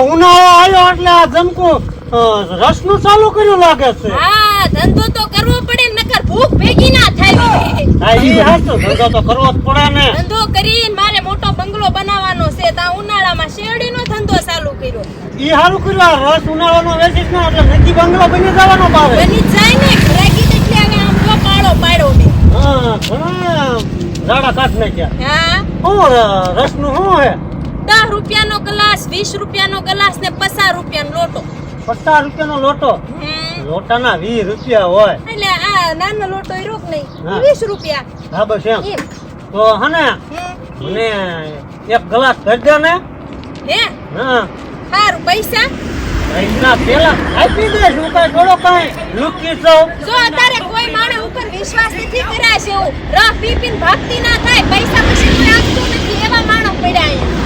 ઉનાળો આવ્યો એટલે આ જમકુ રસનું ચાલુ કર્યું લાગે છે. હા ધંધો તો કરવો પડે ને નકર ભૂખ ભેગી ના થાય. હા ઈ હાચું ધંધો તો કરવો જ પડે ને. ધંધો કરીને મારે મોટો બંગલો બનાવવાનો છે તા ઉનાળામાં શેરડીનો ધંધો ચાલુ કર્યો. ઈ હારું કર્યું આ રસ ઉનાળાનો વેચીસ ને એટલે નક્કી બંગલો બની જવાનો ભાવે. બની જાય ને ઘરાકી એટલે હવે આમ જો પાડો પાડ્યો મેં હા ઘણા રાડા કાઢ નાખ્યા. હા? શું રસનું શું હે? વીસ રૂપિયાનો ગ્લાસ ને પચાસ રૂપિયાનો લોટો. પચાસ રૂપિયાનો લોટો. લોટાના વીસ રૂપિયા હોય. એટલે આ નાનો લોટો એ રોક નહીં. વીસ રૂપિયા. હા બસ એમ. તો હને. મને એક ગ્લાસ કરી ને. હે? હા. સારું પૈસા? પૈસા પેલા આપી કઈ થોડો કઈ. લુકી છું? જો અત્યારે કોઈ માણસ ઉપર વિશ્વાસ નથી કર્યા છે એવું. ના થાય. પૈસા પછી કોઈ આપતું નથી એવા માણસ પડ્યા અહીંયા.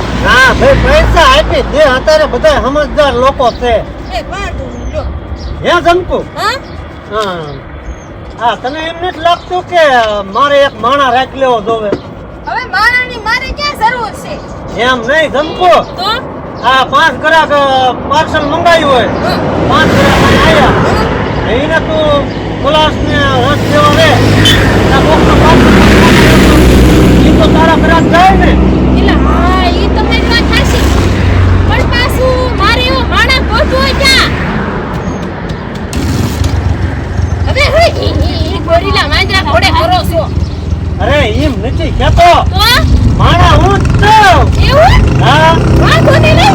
હા ભાઈ પૈસા આપી દે. અત્યારે બધા સમજદાર લોકો છે. હે જમકુ હા? તને એમ નથી લાગતું કે મારે એક માણા રાખી લેવો જોવે? હવે માણાની મારે ક્યાં જરૂર છે? એમ નહીં જમકુ આ પાંચ ગ્રાહક પાર્સલ મંગાવ્યું હોય. પાંચ ગ્રાહક આવ્યા. એને તું ગ્લાસ ને રસ લેવા રે તો તારા ગ્રાહક જાય ને એટલે હા ઈ તમારી વાત સાચી પણ પાછું મારે એવો માણસ ગોતવો ક્યાં હવે હવે ઈ- ઈ ઈ ગોરીલા માંજરા ઘોડે કરો છો? અરે એમ નથી કેતો મારા હું એવું? હા. હા કોને લઈ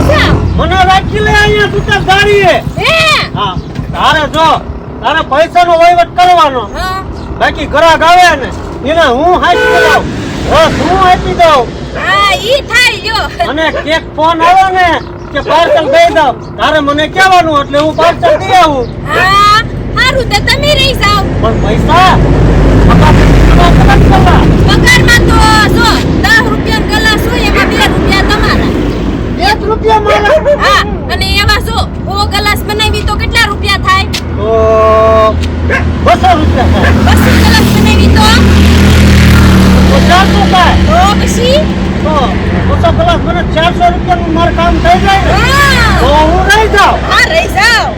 મને રાખી લે અહીંયા તું તાર ગાડીએ. હે? હા તારે જો તારે પૈસાનો વહીવટ કરવાનો. હા. બાકી ગ્રાહક આવે ને એને હું હાચી દઉં હો હું આપી દઉં હા ઈ થાય જો. અને કેક ફોન આવે ને કે પાર્સલ દઈ દઉં. તારે મને કહેવાનું એટલે હું પાર્સલ દઈ આવું. હા સારું તો તમે રહી જાવ પણ પૈસા પપ્પા કેટલા કલાક કરવા? પગારમાં તો જો દસ રૂપિયા ગલાસ હોય એમાં બે રૂપિયા તમારા એક રૂપિયા મારા હા અને એવા જો સો ગ્લાસ બનાવી તો કેટલા રૂપિયા થાય તો બસો રૂપિયા થાય બસો ગ્લાસ બનાવી તો તો ચારસો થાય તો પછી તો બસો કલાક મને ચારસો રૂપિયાનું મારું કામ થઈ જાય ને તો હું રહી જાઉં. હા રહી જાઉં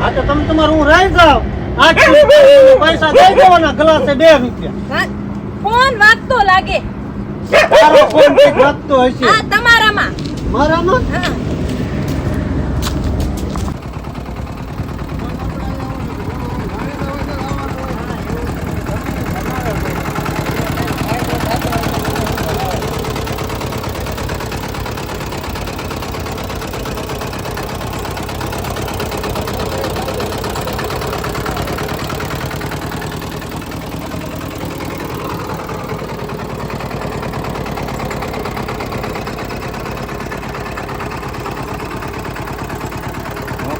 હા તો તમે તમારું હું રહી જાઉં. આઠ રૂપિયા પૈસા દઈ દેવાના ગ્લાસે બે રૂપિયા. હા ફોન વાગતો લાગે. તારો ફોન વાગતો હશે. હા તમારામાં. મારામાં? હા.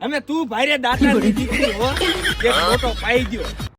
અમે તું ભાઈરે દાતા દીકરી હો. એક મોટો પાઈ ગયો.